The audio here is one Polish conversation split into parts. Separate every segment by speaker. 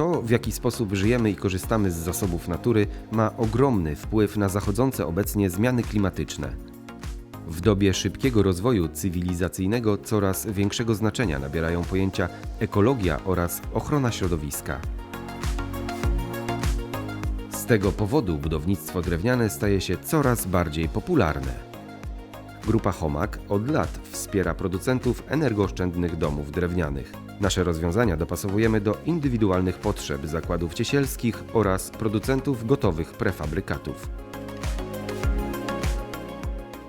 Speaker 1: To, w jaki sposób żyjemy i korzystamy z zasobów natury, ma ogromny wpływ na zachodzące obecnie zmiany klimatyczne. W dobie szybkiego rozwoju cywilizacyjnego coraz większego znaczenia nabierają pojęcia ekologia oraz ochrona środowiska. Z tego powodu budownictwo drewniane staje się coraz bardziej popularne. Grupa Homak od lat wspiera producentów energooszczędnych domów drewnianych. Nasze rozwiązania dopasowujemy do indywidualnych potrzeb zakładów ciesielskich oraz producentów gotowych prefabrykatów.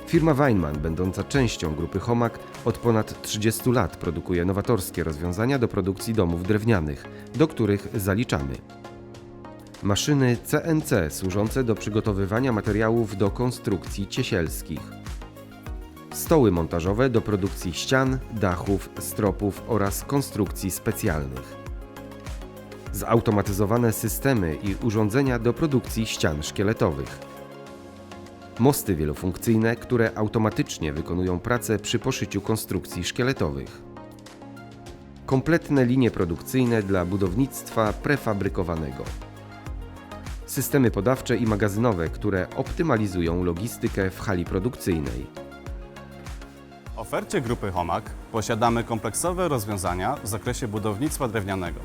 Speaker 1: Firma Weinmann, będąca częścią grupy Homak, od ponad 30 lat produkuje nowatorskie rozwiązania do produkcji domów drewnianych, do których zaliczamy maszyny CNC służące do przygotowywania materiałów do konstrukcji ciesielskich, stoły montażowe do produkcji ścian, dachów, stropów oraz konstrukcji specjalnych, zautomatyzowane systemy i urządzenia do produkcji ścian szkieletowych, mosty wielofunkcyjne, które automatycznie wykonują pracę przy poszyciu konstrukcji szkieletowych, kompletne linie produkcyjne dla budownictwa prefabrykowanego. Systemy podawcze i magazynowe, które optymalizują logistykę w hali produkcyjnej.
Speaker 2: Ofercie grupy Homak posiadamy kompleksowe rozwiązania w zakresie budownictwa drewnianego.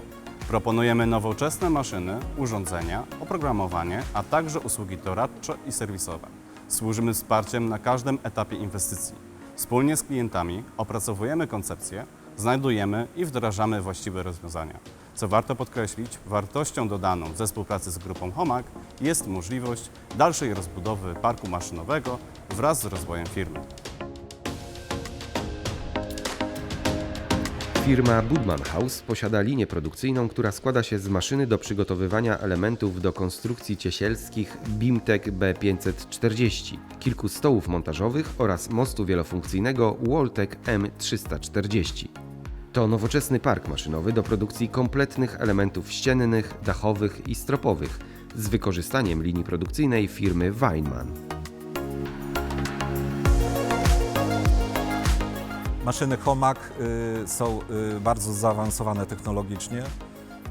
Speaker 2: Proponujemy nowoczesne maszyny, urządzenia, oprogramowanie, a także usługi doradcze i serwisowe. Służymy wsparciem na każdym etapie inwestycji. Wspólnie z klientami opracowujemy koncepcje, znajdujemy i wdrażamy właściwe rozwiązania. Co warto podkreślić, wartością dodaną ze współpracy z grupą Homak jest możliwość dalszej rozbudowy parku maszynowego wraz z rozwojem firmy.
Speaker 1: Firma Budman House posiada linię produkcyjną, która składa się z maszyny do przygotowywania elementów do konstrukcji ciesielskich Bimtek B540, kilku stołów montażowych oraz mostu wielofunkcyjnego Waltec M340. To nowoczesny park maszynowy do produkcji kompletnych elementów ściennych, dachowych i stropowych z wykorzystaniem linii produkcyjnej firmy Weinmann.
Speaker 3: Maszyny Homak y, są y, bardzo zaawansowane technologicznie.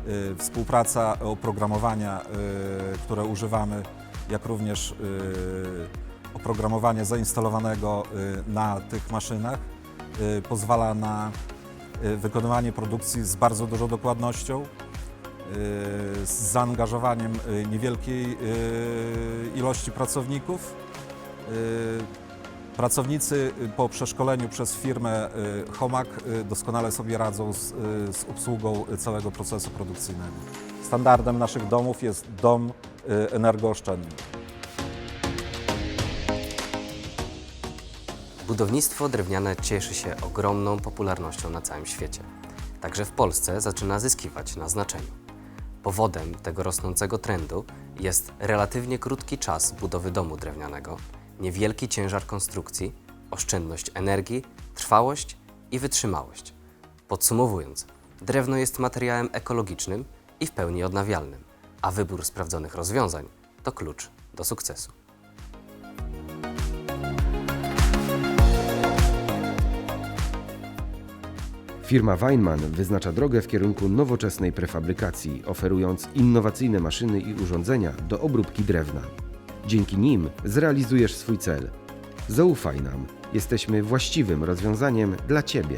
Speaker 3: Y, Współpraca oprogramowania, które używamy, jak również oprogramowanie zainstalowanego na tych maszynach pozwala na wykonywanie produkcji z bardzo dużą dokładnością, z zaangażowaniem niewielkiej ilości pracowników. Pracownicy y, po przeszkoleniu przez firmę y, Homak y, doskonale sobie radzą z, z obsługą całego procesu produkcyjnego. Standardem naszych domów jest dom energooszczędny.
Speaker 4: Budownictwo drewniane cieszy się ogromną popularnością na całym świecie. Także w Polsce zaczyna zyskiwać na znaczeniu. Powodem tego rosnącego trendu jest relatywnie krótki czas budowy domu drewnianego, niewielki ciężar konstrukcji, oszczędność energii, trwałość i wytrzymałość. Podsumowując, drewno jest materiałem ekologicznym i w pełni odnawialnym, a wybór sprawdzonych rozwiązań to klucz do sukcesu.
Speaker 1: Firma Weinmann wyznacza drogę w kierunku nowoczesnej prefabrykacji, oferując innowacyjne maszyny i urządzenia do obróbki drewna. Dzięki nim zrealizujesz swój cel. Zaufaj nam, jesteśmy właściwym rozwiązaniem dla Ciebie.